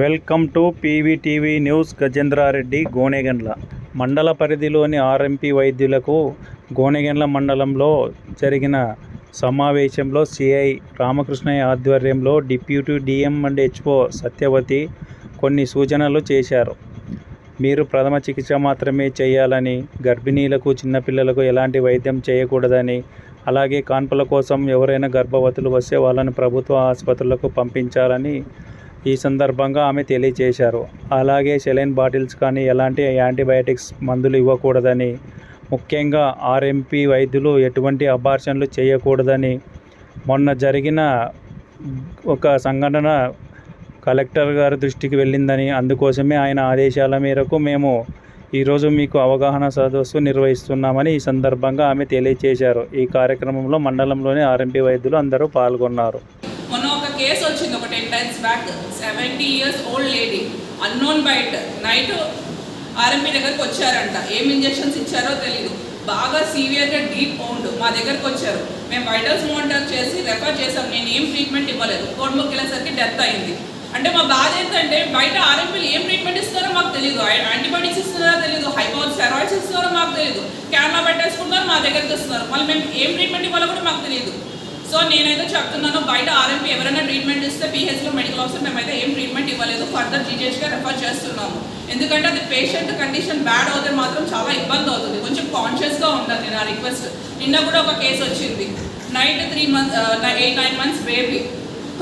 Welcome to PVTV news Gajendrareddy Gonegandla. మండల పరిధిలోని RMP వైద్యులకు గోనెగండ్ల మండలంలో జరిగిన సమావేశంలో సిఐ రామకృష్ణయ్య ఆధ్వర్యంలో deputy DM and HO Satyavathi కొన్ని సూచనలు చేశారు. మీరు ప్రథమ చికిత్స మాత్రమే చేయాలని గర్భిణీలకు చిన్నపిల్లలకు ఎలాంటి వైద్యం చేయకూడదని అలాగే కాన్పుల కోసం ఎవరైనా గర్భవతులు వస్తే వాళ్ళని ప్రభుత్వ ఆసుపత్రులకు పంపించాలని ఈ సందర్భంగా ఆమె తెలియజేశారు. అలాగే సెలైన్ బాటిల్స్ కానీ ఎలాంటి యాంటీబయాటిక్స్ మందులు ఇవ్వకూడదని ముఖ్యంగా ఆర్ఎంపీ వైద్యులు ఎటువంటి అబార్షన్లు చేయకూడదని మొన్న జరిగిన ఒక సంఘటన కలెక్టర్ గారి దృష్టికి వెళ్ళిందని అందుకోసమే ఆయన ఆదేశాల మేరకు మేము ఈరోజు మీకు అవగాహన సదస్సు నిర్వహిస్తున్నామని ఈ సందర్భంగా ఆమె తెలియజేశారు. ఈ కార్యక్రమంలో మండలంలోని ఆర్ఎంపీ వైద్యులు అందరూ పాల్గొన్నారు. ఒక కేసు వచ్చింది ఒక ten times back seventy years old lady unknown bite night RMP దగ్గరకు వచ్చారంట. ఏం ఇంజెక్షన్స్ ఇచ్చారో తెలియదు బాగా సీవియర్గా డీప్ పౌండ్ మా దగ్గరకు వచ్చారు. మేము వైటల్స్ మానిటర్ చేసి రెఫర్ చేసాం నేను ఏం ట్రీట్మెంట్ ఇవ్వలేదు. కోడ్ వెళ్ళేసరికి డెత్ అయింది. అంటే మా బాధ ఏంటంటే బయట ఆర్ఎంపీలు ఏం ట్రీట్మెంట్ ఇస్తారో మాకు తెలియదు యాంటీబయాటిక్స్ ఇస్తున్నారో తెలియదు హైపో స్టెరాయిడ్స్ ఇస్తున్నారో మాకు తెలియదు క్యాన్లా పెట్టేసుకున్నారు మా దగ్గరికి వస్తున్నారు. మళ్ళీ మేము ఏం ట్రీట్మెంట్ ఇవ్వాలో కూడా మాకు తెలియదు సో నేనైతే చెప్తున్నాను బయట ఆర్ఎంపీ ఎవరైనా ట్రీట్మెంట్ ఇస్తే పిహెచ్లో మెడికల్ ఆఫీసర్ మేమైతే ఏం ట్రీట్మెంట్ ఇవ్వలేదు ఫర్దర్ జీజేహెచ్గా రెఫర్ చేస్తున్నాము. ఎందుకంటే అది పేషెంట్ కండిషన్ బ్యాడ్ అవుతే మాత్రం చాలా ఇబ్బంది అవుతుంది. కొంచెం కాన్షియస్గా ఉండాలి నా రిక్వెస్ట్ నిన్న కూడా ఒక కేసు వచ్చింది. Night three months eight nine months baby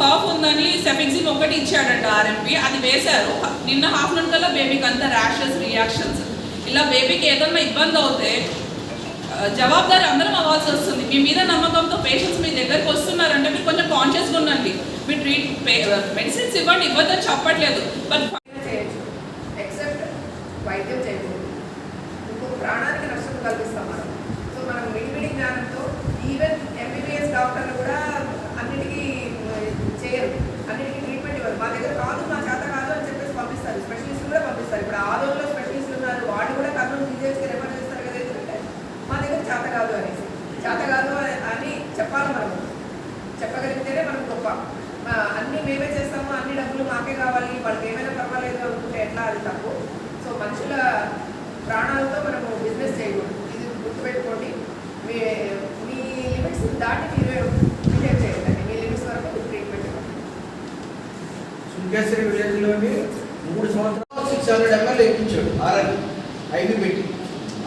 cough ఉందని సెఫిక్సిన్ ఒకటి ఇచ్చాడంట ఆర్ఎంపీ అది వేశారు. నిన్న హాఫ్ అన్ కల్లా బేబీకి అంతా ర్యాషెస్ రియాక్షన్స్ ఇలా బేబీకి ఏదన్నా ఇబ్బంది అవుతే జవాబుదారి అందరం అవ్వాల్సి వస్తుంది. మీ మీద నమ్మకంతో పేషెంట్స్ మీ దగ్గరికి వస్తున్నారంటే మీరు కొంచెం కాన్షియస్గా ఉండండి. మీరు ట్రీట్ మెడిసిన్స్ ఇవ్వండి ఇవ్వద్దని చెప్పట్లేదు. బట్ చేయొచ్చు ఎక్సెప్ట్ వైద్యం చేయకూడదు ఇంకో ప్రాణానికి నష్టం కల్పిస్తాం మనం సో మనం విడివిడి జ్ఞానంతో ఈవెన్ ఎంబీబీఎస్ డాక్టర్లు కూడా అన్నిటికీ ఆ, చేయరు అన్నిటికీ ట్రీట్మెంట్ ఇవ్వరు మా దగ్గర కాదు మా చేత కాదు అని చెప్పేసి పంపిస్తారు స్పెషలిస్ట్ కూడా పంపిస్తారు ఇప్పుడు ఆదోళనలో స్పెషలిస్టులు ఉన్నారు వాళ్ళు కూడా కర్నూలు జీజేస్కి రెఫర్ చేస్తారు కదా ఎందుకంటే మా దగ్గర చేత కాదు అనేసి చేత కాదు అని- చెప్పాలి మనం. చెప్పగలిగితేనే మనం గొప్ప. అన్నీ మేమే చేస్తాము అన్ని డబ్బులు మాకే కావాలి వాళ్ళకి ఏమైనా పర్వాలేదు అనుకుంటే ఎట్లా అది తప్పు. సో మనుషుల ప్రాణాలతో మనము బిజినెస్ చేయకూడదు. ఇది గుర్తుపెట్టుకోండి. మీ మీ లిమిట్స్ దాటి మీరు బిహేవ్ చేయండి. మీ లిమిట్స్ వరకు ట్రీట్మెంట్ సుంకేశ్వరి విలేజ్లోని మూడు సంవత్సరాలు సిక్స్ హండ్రెడ్ ఎంఎల్ ఎక్కించాడు ఐవి పెట్టి.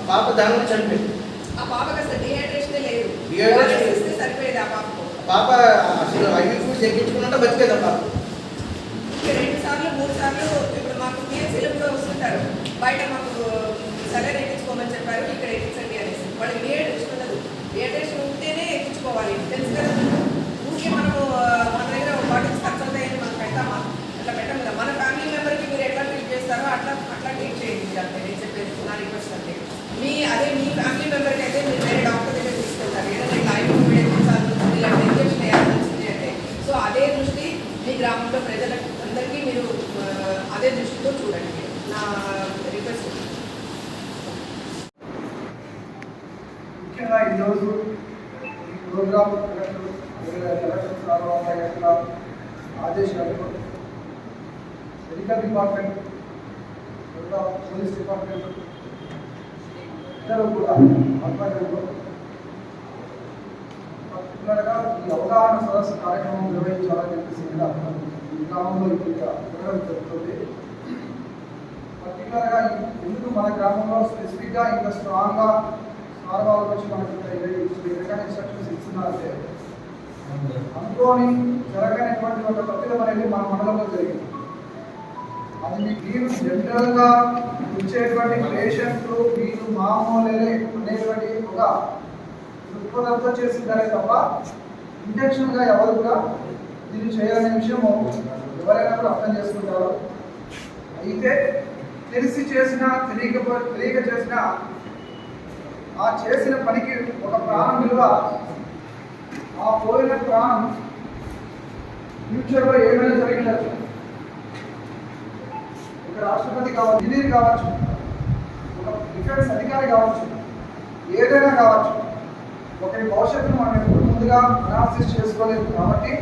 ఆ పాప దానిలో చనిపోయింది. ఆ పాపకి అసలు డిహైడ్రేషనే పాప అసలు ఐవి ఫుడ్స్ ఎక్కించుకున్నట్ట బతికేది పాప. రెండు సార్లు మూడు సార్లు ఇప్పుడు మాకు పిఎస్సీలు కూడా వస్తుంటారు. బయట మాకు సలైన్ ఎక్కించుకోమని చెప్పారు ఇక్కడ ఎక్కించండి అనేసి. వాళ్ళకి డిహైడ్రేషన్ ఉండదు డిహైడ్రేషన్ ఉంటేనే ఎక్కించుకోవాలి. తెలుసు కదా? ఊరికే మనము మన దగ్గర బాటిల్స్ ఖర్చు అవుతాయని మనం పెడతామా? అట్లా పెట్టం కదా మన ఫ్యామిలీ మెంబర్కి మీరు ఎట్లా ట్రీట్ చేస్తారో అట్లా అట్లా ట్రీట్ చేయండి అంతే నేను చెప్పేది నా రిక్వెస్ట్ అంటే మీ అదే మీ ఫ్యామిలీ మెంబర్కి అయితే మీరు వేరే డాక్టర్ దగ్గర తీసుకెళ్తారు ఏదైనా ఇట్లా ఐదు ఎక్కించాలి ఇలాంటి ఇంజక్షన్ వేయాల్సి వచ్చింది అంటే సో అదే దృష్టి మీ గ్రామంలో ప్రజలకు అందరికీ మీరు అదే దృష్టితో చూడండి. నా రిక్వెస్ట్. ముఖ్యంగా ఈరోజు ప్రోగ్రామ్ ఎలక్షన్ ప్రారంభమయ్యే యొక్క ఆదేశాలు మెడికల్ డిపార్ట్మెంట్ పోలీస్ డిపార్ట్మెంట్ ఇద్దరు కూడా ఆధ్వర్యంలో పర్టికులర్గా ఈ అవగాహన సదస్సు కార్యక్రమం నిర్వహించాలని చెప్పేసి కూడా ఈ గ్రామంలో ఇప్పుడు జరగడం జరుగుతుంది పర్టికులర్గా ఎందుకు మన గ్రామంలో స్పెసిఫిక్గా ఇంకా స్ట్రాంగ్గా స్మారకాలకు వచ్చి మనకి రకమైన ఇన్స్ట్రక్షన్స్ ఇస్తున్నారంటే అనుకోని జరగనటువంటి ఒక తప్పిదం అనేది మన మండలంలో జరిగింది. అది మీ- మీరు జనరల్గా వచ్చేటువంటి పేషెంట్లు మీరు మామూలే అనేటువంటి ఒక దృక్పథంతో చేసిందనే తప్ప ఇంటెన్షన్గా ఎవరు కూడా దీన్ని చేయాలనే విషయం ఎవరైనా కూడా అర్థం చేసుకుంటారు. అయితే తెలిసి చేసిన తెలియక తెలియక చేసిన ఆ చేసిన పనికి ఒక ప్రాణం విలువ ఆ పోయిన ప్రాణం ఫ్యూచర్లో ఏమైనా జరిగినట్టు. ఒక రాష్ట్రపతి కావచ్చు ఇంజనీర్ కావచ్చు ఒక డిఫెన్స్ అధికారి కావచ్చు ఏదైనా కావచ్చు ఒకరి భవిష్యత్తును మనం ముందుగా అనాలసిస్ చేసుకోలేదు కాబట్టి